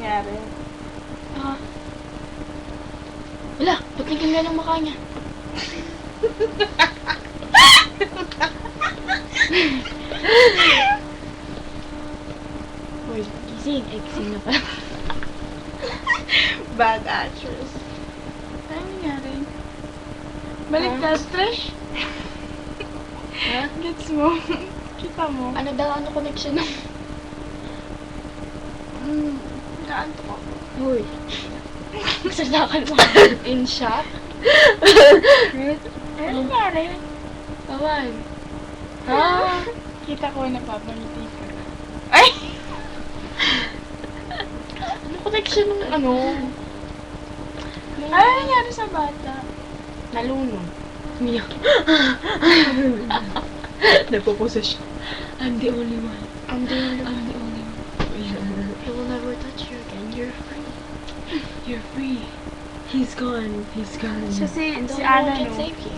nangyari? Ah. Wala, ba't naging ganang mukha niya? Hoy, gising. Eh, gising na pala. Bad actress. Ano nangyari? Balik Huh? ka, Trish? Ha? Gets mo? Kita mo? Ano daw, ano connection ng... Hmm, naanto ko. Hoy. Magsalita ka naman. In shock? Ano nangyari? Awan. Ha? Kita ko napapangiti ka. Ay! Ano connection ng ano? Ano nangyari sa bata? Nalunod. Umiyak. Nagpo-pose siya. I'm the only one. I'm the... Only one. Free. He's gone. He's gone. So si, And si no Ana, one can no? save you.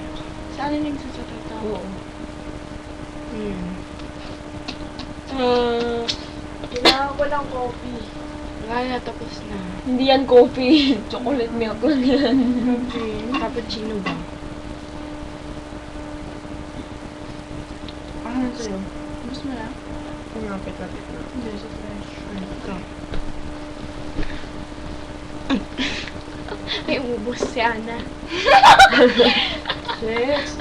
Si Ana nagsasalita. Oo. Hmm. Uh, Kailangan ko lang coffee. Wala na, tapos na. hindi yan coffee. Chocolate milk lang yan. Okay. Cappuccino ba? Ano sa'yo? Gusto mo na? Lapit-lapit na. Hindi, sa fresh. Ito. May ubos si Ana. Yes.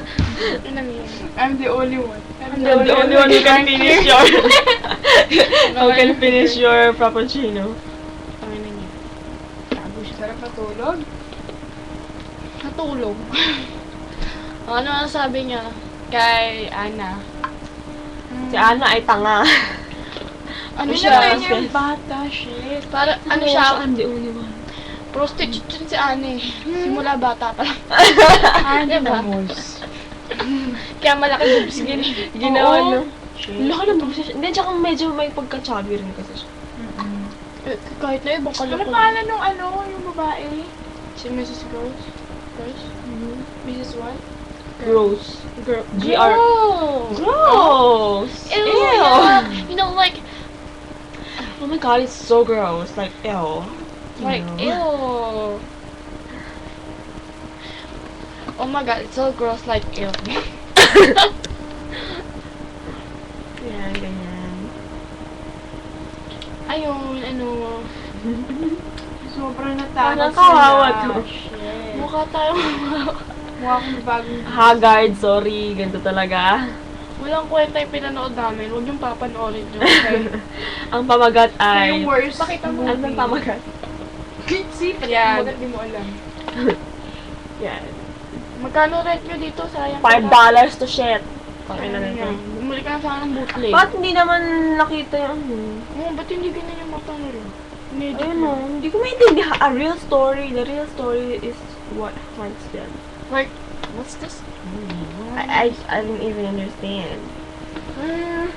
Ano yun? I'm the only one. I'm You're the only one who can finish your... who can finish your frappuccino. Ano na niya? Tago siya. Sarap matulog. Natulog. ano ang sabi niya kay Ana? Si Ana ay tanga. Ano Ano siya? siya? niya yung bata, shit. Para, ano siya? I'm the only one. Prostitute si eh. Simula bata pa lang. Ah, Diba? boss. Kaya malaki boobs yun. Ginawa, no? Laki ng boses. Hindi, tsaka medyo may pagka-chubby rin kasi siya. Eh, kahit na ibang Ano kaloko. pangalan nung ano, yung babae? Si Mrs. Rose? Rose? Mrs. What? Gross. GR. Gross! Ew. Ew! You know, like, Oh my god, it's so gross. Like, ew. Like, Ew. Oh my god, it's so gross, like, ew. Yan, ganyan. Ayun, ano, Sobrang natakot Parang kawawa to. Shit. mukha tayo Mukha akong bagong... Haggard, sorry. Ganito talaga. Walang kwenta yung pinanood namin. Huwag yung papanoorin nyo. Okay? Ang pamagat ay... yung worst. Pakita mo. Ano ang pamagat? See, pati Yan. Yan. di mo alam. Yan. Magkano rent nyo dito? Sayang. Five dollars to shit. Ano na yan? Bumili ka na sana ng bootleg. Ba't hindi naman nakita yung ano? Oo, ba't hindi ganyan yung mata nila? Hindi, Ayun o, hindi ko maintindihan. A real story, the real story is what haunts them. Like, what's this? I, I, I didn't even understand. Hmm.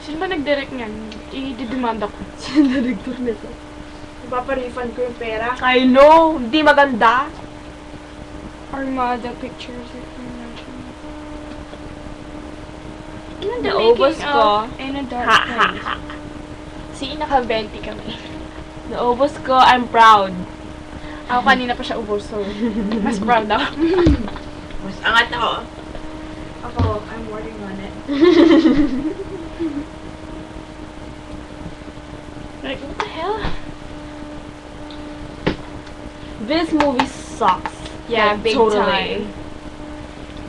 Sino ba nag-direct niyan? I-didemanda ko. Sino director nito? Ipapa-refund ko yung pera. I know! Hindi maganda. Armada Pictures. if you mention. Ano the Naubos making ko. of In a Dark Ha ha Place? ha. Si naka-20 kami. Naubos ko, I'm proud. Ako kanina pa siya ubos, so mas proud ako. Mas angat ako. Ako, I'm working on it. like, what the hell? This movie sucks. Yeah, Like, big totally. time.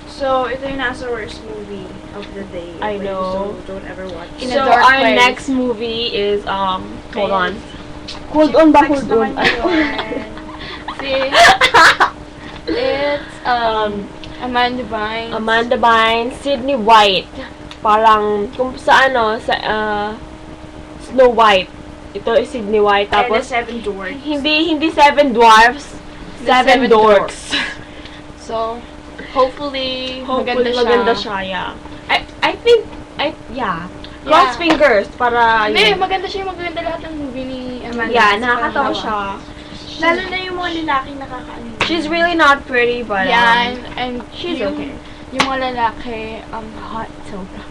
So, ito yung nasa worst movie of the day. I Okay, know. So, don't ever watch In it. so our place. next movie is um hold Okay. on. Hold on ba Next hold on? See? It's, um, Amanda Bynes. Amanda Bynes, Sydney White. Parang kung sa ano sa uh, Snow White. Ito is Sydney White And the tapos Seven Dwarfs. hindi hindi seven dwarfs, The seven, seven dorks. So, hopefully, Hopefully maganda siya. maganda siya, yeah. I I think I yeah. Cross Yeah. fingers para Hindi, maganda siya. Maganda lahat ng movie ni Amanda. Yeah, nakakatawa siya. Lalo na yung mga lalaking nakakaano. She's really not pretty but Yeah, um, and, and she's yung, okay. Yung mga lalaki, um, hot sobra.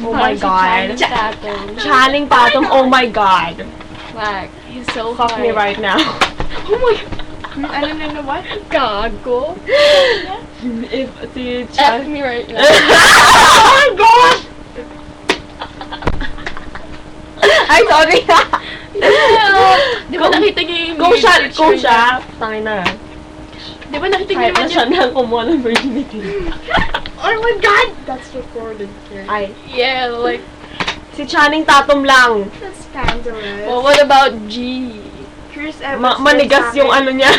Oh, oh my God. Channing Tatum. Channing Tatum, oh my God. Like, he's so Fuck me right now. Oh my god. Ano na na what? Gago. If si F Chan... me right now. oh my God! Ay, sorry. Di ba nakita niyo yung Kung siya, picture kung niya? siya, tangin na. Di ba nakita niyo Kahit na naman siya yung... na kumuha ng virginity. Oh my god! That's recorded here. Ay, Yeah, like... si Channing Tatum lang. That's scandalous. Well, what about G? Chris Evans. Ma- manigas yung ano niya.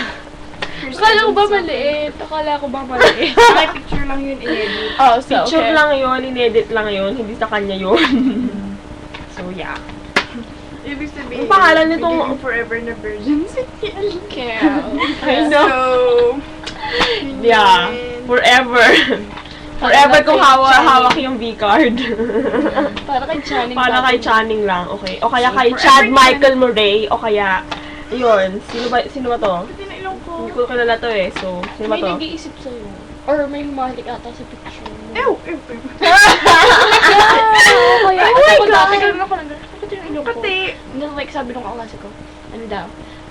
Akala ko ba maliit? Akala ko ba maliit? May picture lang yun in-edit. oh, so, Picture okay. lang yun, inedit lang yun, hindi sa kanya yun. so, yeah. Ibig sabihin, Ang pangalan nitong- magiging forever na virgin si Kiel. I know. So, yun Yeah, yun. forever. Forever kung hawa, hawak yung V-card. Para kay Channing Para kay. Channing lang, okay? O kaya kay forever Chad yan. Michael Murray, o kaya, yun, sino ba, sino ba to? Pati na ilong ko. Hindi ko kilala to eh, so, sino ba May to? nag-iisip sa'yo. Or may humalik ata sa picture mo. Ew! Ew! Ew! Oh, kaya Oh my God. dati ganun ako nag Bakit ko? Pati, Hindi like sabi nung kaklase ko. Ano daw?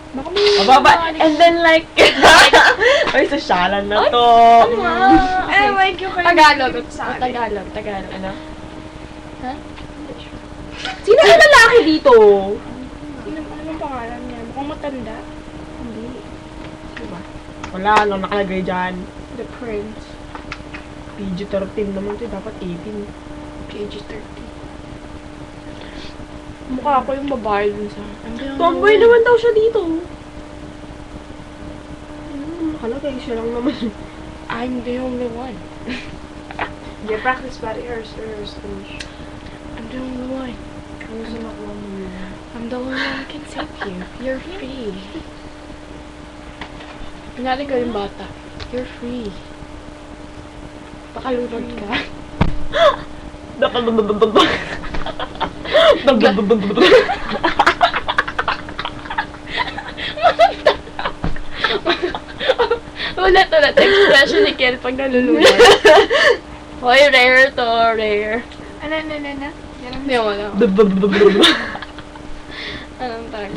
Baka may Mababa, and then like, ay, sosyalan na to. Ano nga? I Okay. like yung kayo Tagalog. Oh, akin. Tagalog. Tagalog. Ano? Ha? Sino yung lalaki dito? Sino anong pangalan niya? Mukhang matanda. Hindi. Sino ba? Wala, lang nakalagay dyan. The Prince. PG-13 naman to, dapat 18. PG-13. Mukha ko yung babae dun sa... Tomboy naman daw siya dito. Hmm, nakalagay siya lang naman. I'm the only one. Yeah, practice body hair speech. I'm the only one. Sa nakuha mo yun? I'm the only one who can save you. You're free. Pinali ko yung bata. You're free. Pakalunod ka. ulit, ulit. Expression ni Kel pag nalulunod. Hoy, rare to, rare. Ano, ano, ano, ano? Hindi mo na. Anong tag?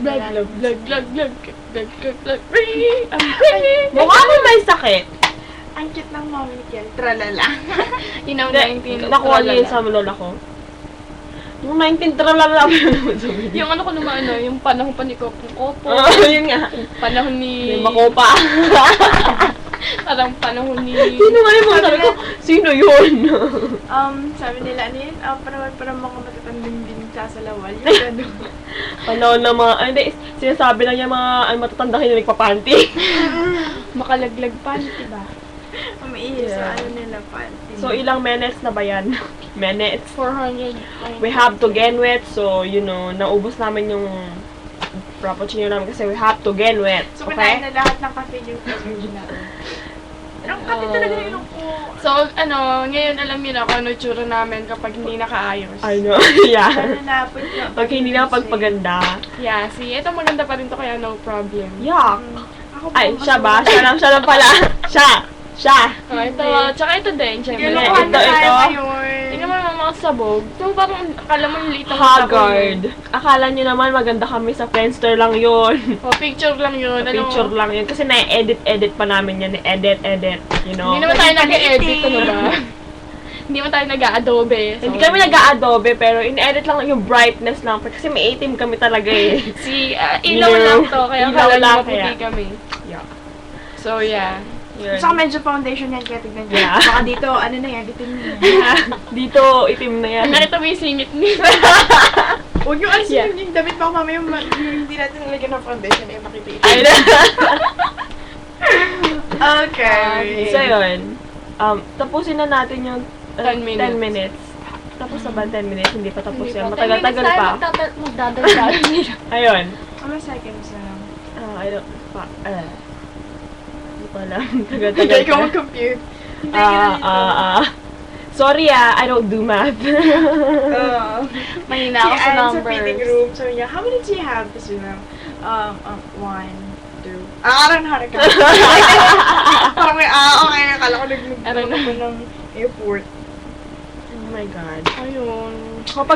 Vlog, vlog, vlog, vlog, vlog, vlog, vlog, vlog, free! I'm free! Mukha mo may sakit. Ang cute ng mommy ni Kiel. Tralala. Know, Hindi, 19. nakuha niya yun sa lola ko. Yung 19 tralala naman niya. Yung ano ko naman, ano, yung panahon pa ni Kopong Kopo. Oo, yun nga. Panahon ni... May makopa. Parang panahon ni... Sino nga yung mga sabi ko? Sino yun? Um, sabi nila, ano yun? Uh, parang, parang mga matatandang din sasalawal. Yung gano'n. Panahon na mga, ay, hindi, sinasabi lang niya mga ay, matatanda kayo na nagpapanty. Makalaglag pa, di ba? Yeah. sa ano nila panty. So, ilang minutes na ba yan? minutes. 400. We have to gain weight, so, you know, naubos namin yung frappuccino namin kasi we have to gain weight. So, kinain Okay? na lahat ng cafe yung natin. Pero ang kape talaga ng ilong ko. So, ano, ngayon alam niyo na kung ano tsura namin kapag hindi nakaayos. I know. yeah. Ano na, na. Pag hindi na pagpaganda. Yeah, see, ito maganda pa rin to kaya no problem. Yuck. Ako po, Ay, siya ba? Siya lang, siya lang pala. Siya. Siya. Oh, ito, tsaka ito din, syempre. Yun, Kinukuha ito, na tayo ito. ngayon. Tingnan mo naman mga sabog. Ito parang akala mo yung litang Haggard. Akala nyo naman maganda kami sa Friendster lang yun. O, picture lang yun. Ano, Picture lang yun. Kasi na-edit-edit pa namin yan. Edit, edit. You know? Hindi naman tayo nag-edit, ano ba? Hindi naman tayo nag-adobe. Hindi kami nag-a-adobe, pero in-edit lang yung brightness lang. Kasi may itim kami talaga eh. Si, ah, ilaw Ilaw. lang to, kaya Ilaw akala nyo lang, maputi kaya. kami. Yeah. So, yeah. Yun. Saka medyo foundation yan, kaya tignan nyo. Yeah. Baka dito, ano na yan, editin mo yan. Dito, itim na yan. Nakita mo yung singit ni. Huwag yung alisin Yeah. yung damit, baka mamaya yung, ma- yung hindi natin nalagyan ng foundation, eh, makikita. Ay, Okay. so, yun. Um, tapusin na natin yung uh, 10 minutes. 10 minutes. Tapos na ba 10 minutes? Hindi pa tapos Hindi yan. pa. Matagal-tagal 10 minutes pa. Magdadagdag nila. Ayun. Ano seconds na lang? Ah, I don't, pa, uh, ko alam. Tagal-tagal ko pa. mag-compute. Ah, ah, ah. Sorry ah, I don't do math. Uh, Mahina ako si sa Anne sa numbers. fitting room, sabi niya, how many do you have? Tapos yun lang, um, um, one, two. Ah, I don't know how to count. Parang may, ah, okay, akala ko nag I don't know. ng airport. my God. Ayun. Kapag